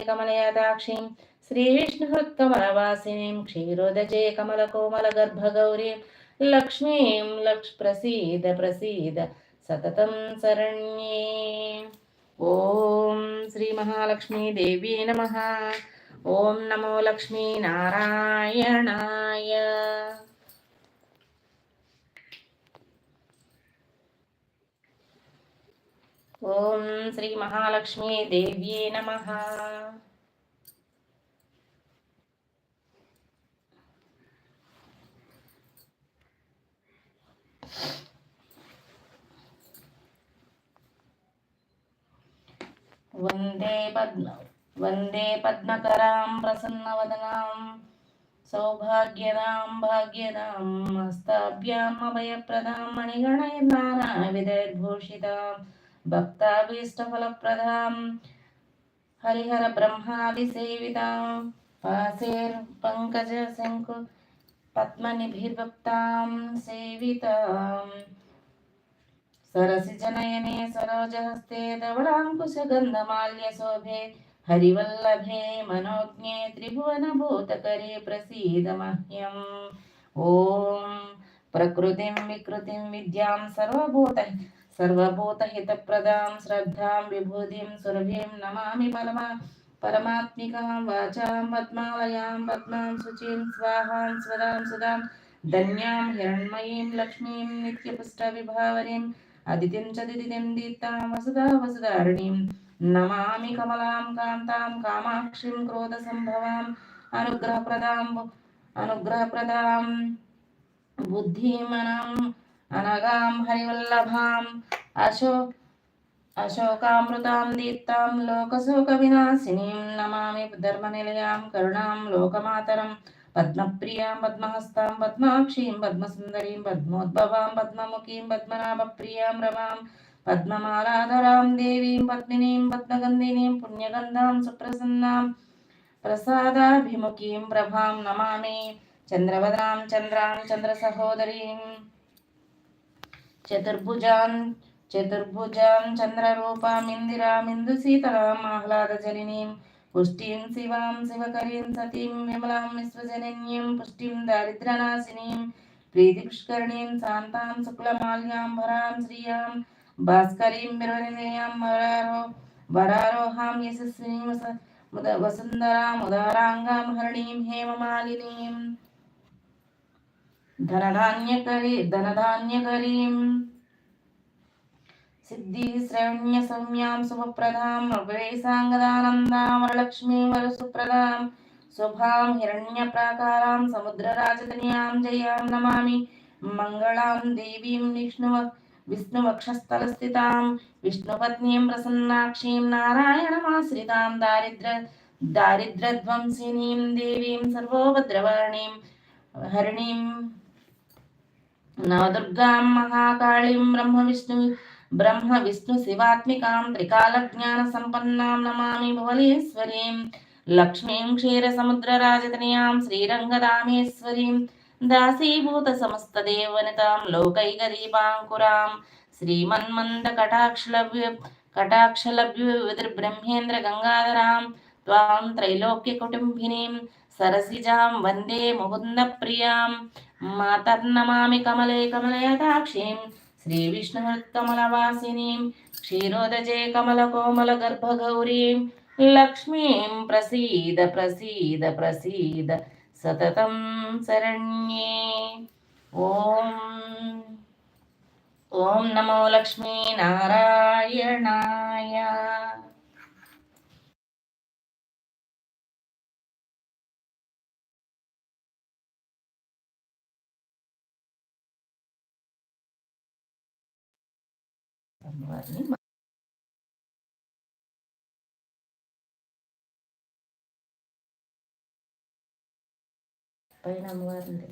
कमलयताक्षीं श्रीविष्णुहृत्कमलवासिनीं क्षीरोदजे कमलकोमलगर्भगौरीं, लक्ष्मीं लक्ष् प्रसीद प्रसीद सततं शरण्ये। ॐ श्रीमहालक्ष्मीदेवी नमः। ॐ नमो लक्ष्मीनारायणाय। ఓం శ్రీ మహాలక్ష్మీ దేవ్యే నమ వందే పద్మ వందే పద్మకరాం ప్రసన్నవదనాం సౌభాగ్యదాం భాగ్యదాం హస్తాభ్యాం అభయప్రదాం भक्ताभीष्टफलप्रदां। हरिहरब्रह्मादिसेवितां पासेर्पङ्कजशङ्कु, पद्मनिभिर्भक्तां सेविताम्। सरसिजनयने सरोजहस्ते धवलाङ्कुशगन्धमाल्यशोभे, हरिवल्लभे मनोज्ञे त्रिभुवनभूतकरे प्रसीद मह्यम् ॐ प्रकृतिं विकृतिं विद्यां सर्वभूतैः सर्वभूतहितप्रदां श्रद्धां विभूतिं सुरभिं नमामि परमा परमात्मिकां वाचां पद्मालयां पद्मां शुचिं स्वाहां स्वदां सुदां धन्यां हिरण्मयीं लक्ष्मीं नित्यपुष्टविभावरीं अदितिं च दिदितिं दीप्तां वसुधा वसुधारिणीं नमामि कमलां कान्तां कामाक्षीं क्रोधसम्भवाम् अनुग्रहप्रदां अनुग्रहप्रदां बुद्धिमनां అనగాం హరివల్లభాం అశో అశోకామృతాం దీప్తాం లోకశోక వినాశినీం నమామి ధర్మనిలయాం కరుణాం లోకమాతరం పద్మప్రియాం పద్మహస్తాం పద్మాక్షీం పద్మసుందరీం పద్మోద్భవాం పద్మముఖీం పద్మనాభప్రియాం రమాం పద్మమాలాధరాం దేవీం పద్మినీం పద్మగంధినీం పుణ్యగంధాం సుప్రసన్నాం ప్రసాదాభిముఖీం ప్రభాం నమామి చంద్రవదనాం చంద్రాం చంద్రసహోదరీం చతుర్భుజాన్ చతుర్భుజాం చంద్రరూపామిందిరామిందు సీతలాం ఆహ్లాదజనినీం పుష్టిం శివాం శివకరీం సతీం విమలాం విశ్వజనన్యం పుష్టిం దారిద్రనాశినీం ప్రీతిపుష్కరణీం శాంతాం శుక్లమాల్యాం భరాం శ్రియాం భాస్కరీం విరవనిలయాం వరారో వరారోహాం యశస్వినీం వసుంధరాం ఉదారాంగాం హరణీం హేమమాలినీం ధనధాన్యకరీ ధనధాన్యకరీం సిద్ధి శ్రవణ్య సౌమ్యాం శుభప్రదాం ప్రవేశాంగదానందాం వరలక్ష్మీం వరసుప్రదాం శుభాం హిరణ్య ప్రాకారాం సముద్రరాజధనియాం జయాం నమామి మంగళాం దేవీం విష్ణువ విష్ణువక్షస్థలస్థితాం విష్ణుపత్నీం ప్రసన్నాక్షీం నారాయణమాశ్రితాం దారిద్ర దారిద్రధ్వంసినీం దేవీం సర్వోభద్రవాణీం హరిణీం నవదుర్గాం మహాకాళీం బ్రహ్మ విష్ణు బ్రహ్మ విష్ణు శివాత్మికాం త్రికాల జ్ఞాన సంపన్నాం నమామి భువనేశ్వరీం లక్ష్మీం క్షీర సముద్ర క్షీరసముద్రరాజతనయాం శ్రీరంగరామేశ్వరీం దాసీభూత సమస్త సమస్తదేవనితాం లోకైకదీపాంకురాం శ్రీమన్మంద కటాక్షలభ్య కటాక్షలభ్య బ్రహ్మేంద్ర గంగాధరాం త్వాం త్రైలోక్య కుటుంబినీం సరసిజాం వందే ముకుంద ప్రియాం మాతర్నమామి కమలే కమలయతాక్షీం శ్రీ విష్ణుకమలవాసినీం క్షీరోదజే కమల కోమల గర్భగౌరీం లక్ష్మీం ప్రసీద ప్రసీద ప్రసీద సతతం శరణ్యే ఓం అమ్మవారిని పైన అమ్మవారిని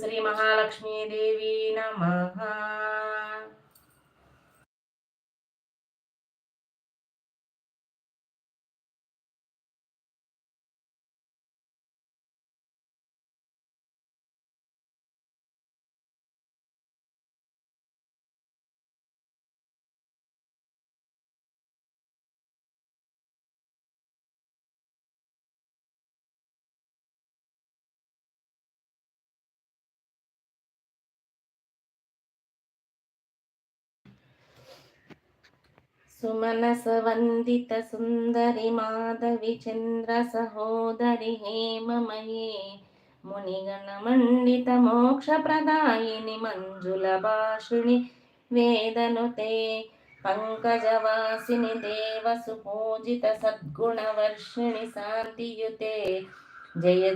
శ్రీ మహాలక్ష్మీదేవి నమ. సుమనసవందిత సుందరి మాధవి చంద్ర సహోదరి హేమమయే మునిగణమండిత మోక్షప్రదాయిని మంజుల భాషిణి వేదనుతే పంకజవాసిని దేవసు పూజిత సద్గుణవర్షిణి శాంతియుతే జయ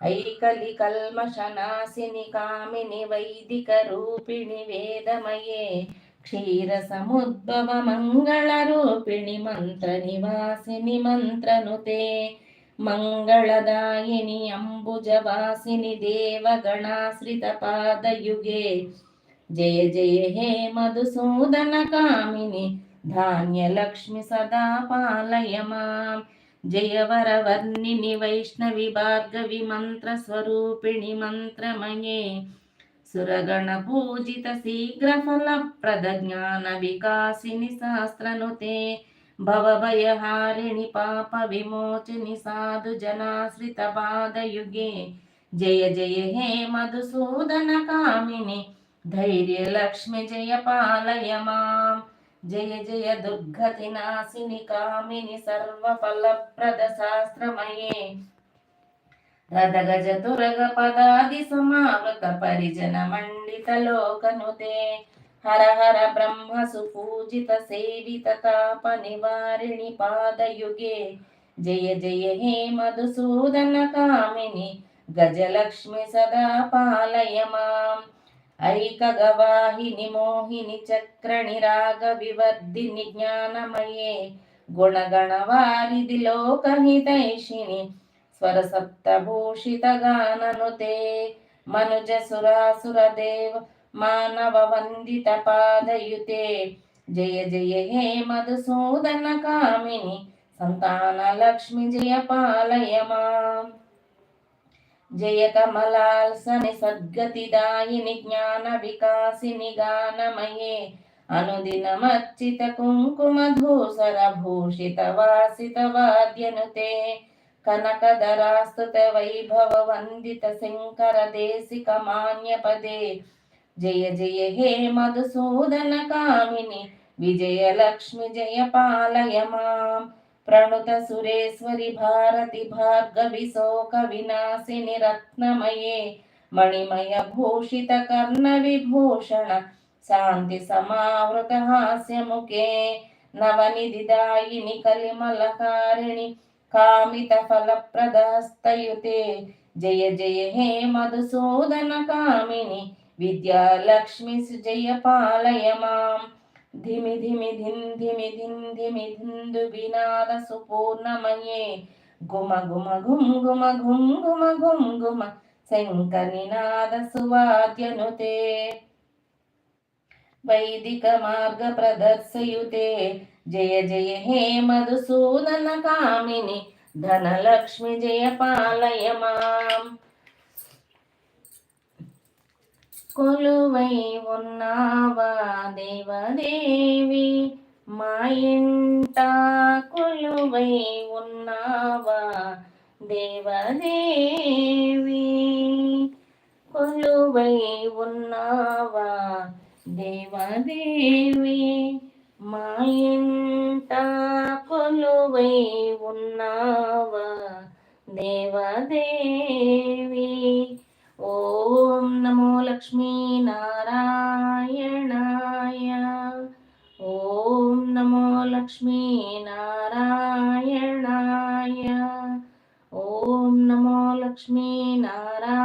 ఐకలి కల్మషనాశిని కామిని వైదిక రూపిణి వేదమయే క్షీర సముద్భవ మంగళ రూపిణి మంత్ర నివాసిని మంత్రనుతే మంగళదాయిని అంబుజవాసిని దేవగణాశ్రిత పాదయుగే జయ జయ హే మధుసూదన కామిని ధాన్యలక్ష్మి సదా పాలయ మాం జయవరవర్ణిని వైష్ణవి భార్గవి మంత్రస్వరూపిణి మంత్రమయే. సురగణ పూజిత శీఘ్ర ఫలప్రద జ్ఞాన వికాసిని శాస్త్రనుతే భవభయహారిణి పాప విమోచిని సాధు జనాశ్రిత పాదయుగే. జయ జయ దుర్గతి నాశిని కామిని సర్వఫలప్రద శాస్త్రమయే రథగజ తురగ పదాది సమావృత పరిజన మండిత లోకనుతే. హర హర బ్రహ్మ సుపూజిత సేవిత తాప నివారిణి పాదయుగే. జయ జయ హే మధుసూదన కామిని గజలక్ష్మి సదా పాలయ మాం. ఐకగవాహిని మోహిని చక్రణి రాగ వివర్ధిని జ్ఞానమయే గుణగణవారిది లోకహితైషిణి స్వర సప్తభూషిత గాననుతే మనుజ సురాసుర దేవ మానవ వందిత పాదయుతే జయ కమలాల్సని సద్గతిదాయిని జ్ఞాన వికాసిని గానమయే. అనుదినమర్చిత కుంకుమధూసర భూషిత వాసిత వాద్యనుతే. కనకదరాస్తుత వైభవ వందిత శంకర దేశిక మాన్యపదే. జయ జయ హే మధుసూదన కామిని విజయలక్ష్మి జయ పాలయ మాం. ప్రణుత సురేశ్వరి భారతి భార్గవి శోక వినాశిని రత్నమయే మణిమయ భూషిత కర్ణ విభూషణ శాంతి సమావృత హాస్యముఖే నవనిధిదాయిని కలిమలకారిణి కామిత ఫలప్రదస్తయుతే జయ జయ హే మధుసూదన కామిని విద్యాలక్ష్మి సుజయ పాలయ మాం ధిమి ధిమి ధిం ధిమి ధిం ధిమి ధిందు వినాద సుపూర్ణమయే గుమ గుమ గుం గుమ గుం గుమ గుం గుమ శంకనినాద సువాద్యనుతే వైదిక మార్గ ప్రదర్శయుతే జయ జయ హే మధుసూదన కామిని ధనలక్ష్మి జయ పాలయ మాం కొలువై ఉన్నావా దేవదేవి? మా ఇంట కొలువై ఉన్నావా దేవదేవి? కొలువై ఉన్నావా దేవదేవి? మా ఇంట కొలువై ఉన్నావా దేవదేవి? లక్ష్మీనారాయణాయ ఓం నమో లక్ష్మీనారాయణాయ ఓం నమో లక్ష్మీనారాయణ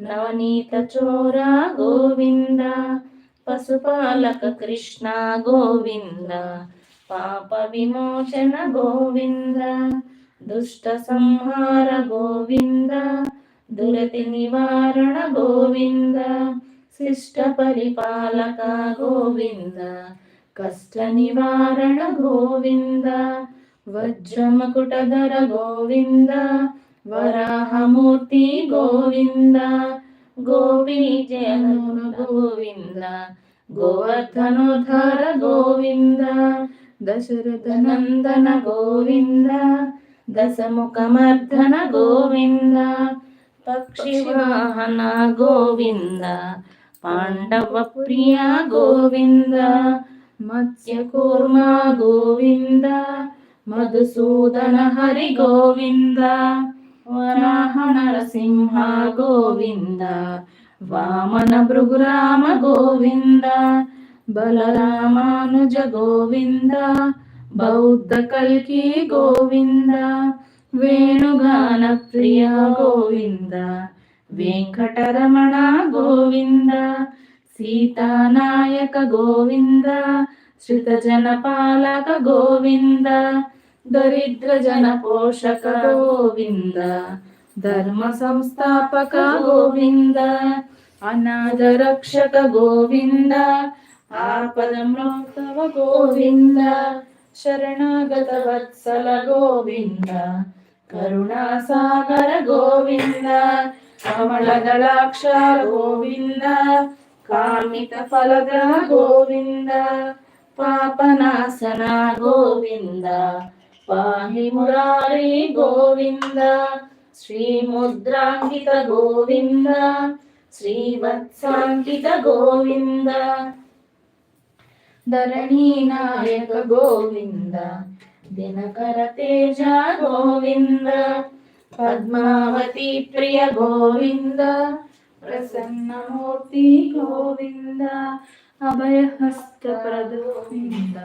నవనీత చోర గోవింద పశుపాలక కృష్ణ గోవింద పాప విమోచన గోవింద దుష్ట సంహార గోవింద దురతి నివారణ గోవింద శిష్ట పరిపాలక గోవింద కష్ట నివారణ గోవింద వజ్రమకుటధర గోవింద వరాహమూర్తి గోవింద గోవిజయను గోవింద గోవర్ధనోధర గోవింద దశరథ నందన గోవింద దశముఖమర్ధన గోవింద పక్షివాహన గోవింద పాండవ ప్రియ గోవింద మత్స్యకూర్మ గోవింద మధుసూదన హరి గోవింద. వరాహ నరసింహ గోవింద వామన భృగురామ గోవింద బలరామానుజ గోవింద బౌద్ధ కల్కి గోవింద వేణుగాన ప్రియ గోవింద వెంకటరమణ గోవింద సీతానాయక గోవింద శ్రుతజన పాలక గోవింద దరిద్ర జన పోషక గోవింద ధర్మ సంస్థాపక గోవింద అనాథ రక్షక గోవింద ఆపద మృతవ గోవింద శరణాగత వత్సల గోవింద కరుణాసాగర గోవింద కమలదళాక్ష గోవింద కామిత ఫలగ్రహ గోవింద పాపనాశన గోవింద పాహి మురారి గోవింద శ్రీముద్రాంకిత గోవింద శ్రీవత్సాంకిత గోవింద ధరణీ నాయక గోవింద దినకర తేజ గోవింద పద్మావతి ప్రియ గోవింద ప్రసన్నమూర్తి గోవింద అభయహస్త ప్రదోవింద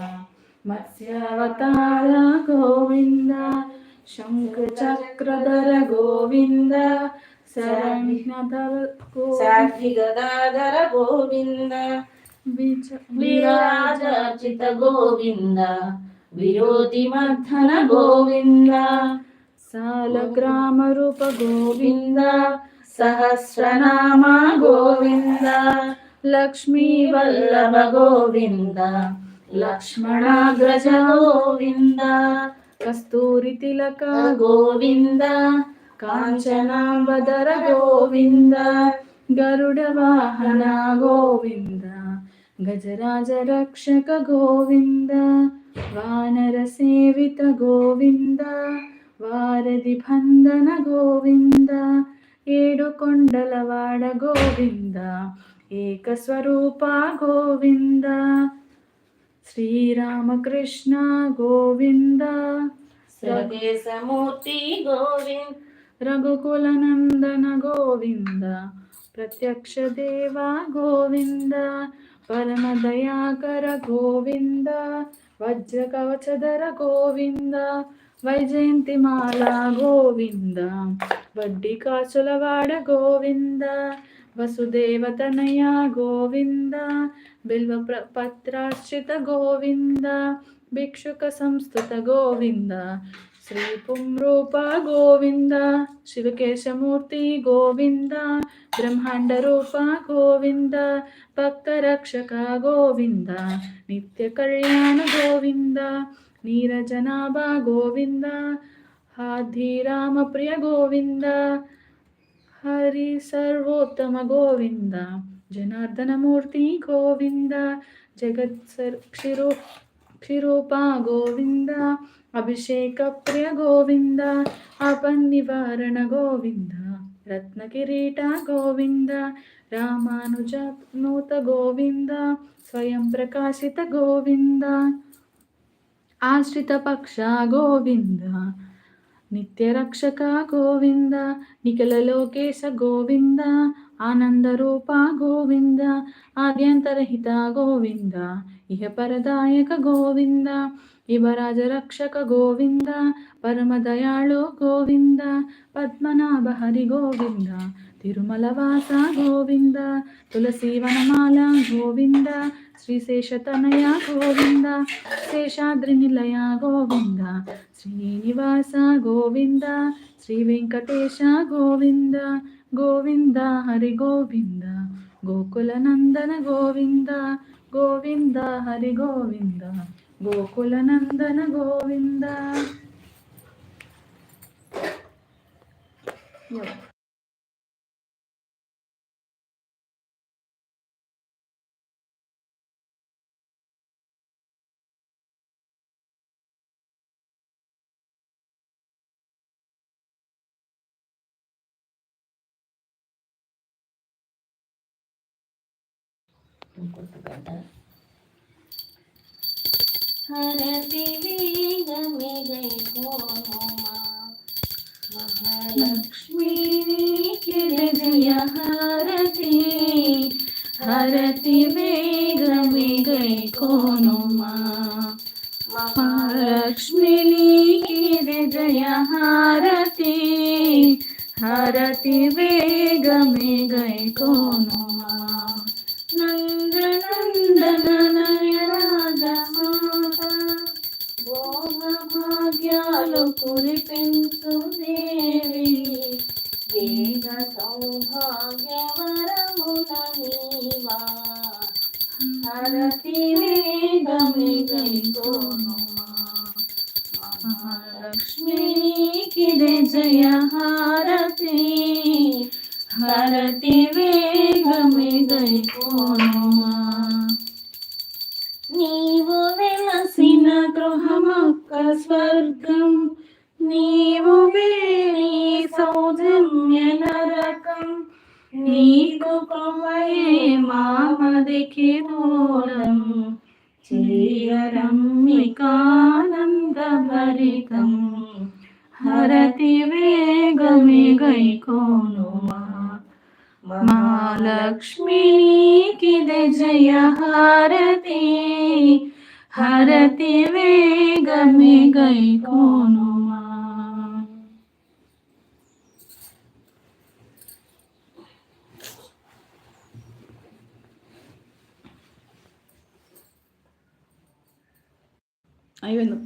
మత్స్యావతార గోవింద శంఖ చక్రధర గోవింద సాక్షి గదాధర గోవింద విరాజాచిత గోవింద విరోధి మర్ధన గోవింద సాలగ్రామ రూప గోవింద సహస్రనామ గోవింద లక్ష్మీ వల్లభ గోవింద లక్ష్మణాగ్రజ గోవింద కస్తూరి తిలక గోవింద. కాంచనాంబదర గోవింద గరుడ వాహన గోవింద. గజరాజ రక్షక గోవింద. వానర సేవిత గోవింద. వారధి బంధన గోవింద. ఏడు కొండలవాడ గోవింద. ఏకస్వరూప గోవింద. శ్రీరామకృష్ణ గోవింద స్వదేశమూర్తి గోవింద రఘుకుల నందన గోవింద ప్రత్యక్ష దేవ గోవింద పరమ దయాకర గోవింద వజ్ర కవచధర గోవింద వైజయంతి మాల గోవింద వడ్డీ కాసులవాడ గోవింద వసుదేవతనయ గోవింద బిల్వ ప్ర- పత్రాశ్రిత గోవింద భిక్షుక సంస్థుత గోవింద శ్రీ పుంరూప గోవింద శివకేశమూర్తి గోవింద బ్రహ్మాండ రూప గోవింద భక్త రక్షక గోవింద నిత్య కళ్యాణ గోవింద నీరజనాభ గోవింద హాధీరామ ప్రియ గోవింద హరి సర్వోత్తమ గోవింద జనార్దనమూర్తి గోవింద జగత్ సర్ క్షిరూ క్షిరూప గోవింద అభిషేక ప్రియ గోవింద అపన్ నివారణ గోవింద రత్నకిరీట గోవింద నిత్యరక్షక గోవింద నిఖిల లోకేశ గోవింద ఆనందరూప గోవింద ఆద్యంతరహిత గోవింద ఇహ పరదాయక గోవింద యువరాజ రక్షక గోవింద పరమదయాళు గోవింద పద్మనాభ హరి గోవింద తిరుమల వాస గోవింద తులసి వనమాల గోవింద శ్రీశేషతనయ గోవింద శేషాద్రి నిలయ గోవింద శ్రీనివాస గోవింద శ్రీ వెంకటేశ గోవింద గోవింద హరి గోవింద గోకుల నందన గోవింద గోవింద హరి గోవింద గోకుల నందన గోవింద. ఇంకొక గంట హరతి వేగమే గై లక్ష్మీ జయ హారతి హరతి వేగమే గై కోనుమా మహాలక్ష్మి జయ హారతి హరతి వేగమే గై కోనుమా నందనందన నీకు కమయే మామదికి మూలం చేయరమ్మికానంద భరితం హరతి వేగమి గైకోనుమా మహాలక్ష్మికి జయ హారతి హరతి あゆの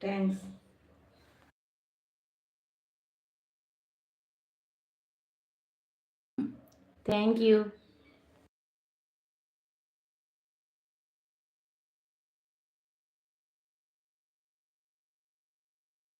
Thanks. Thank you.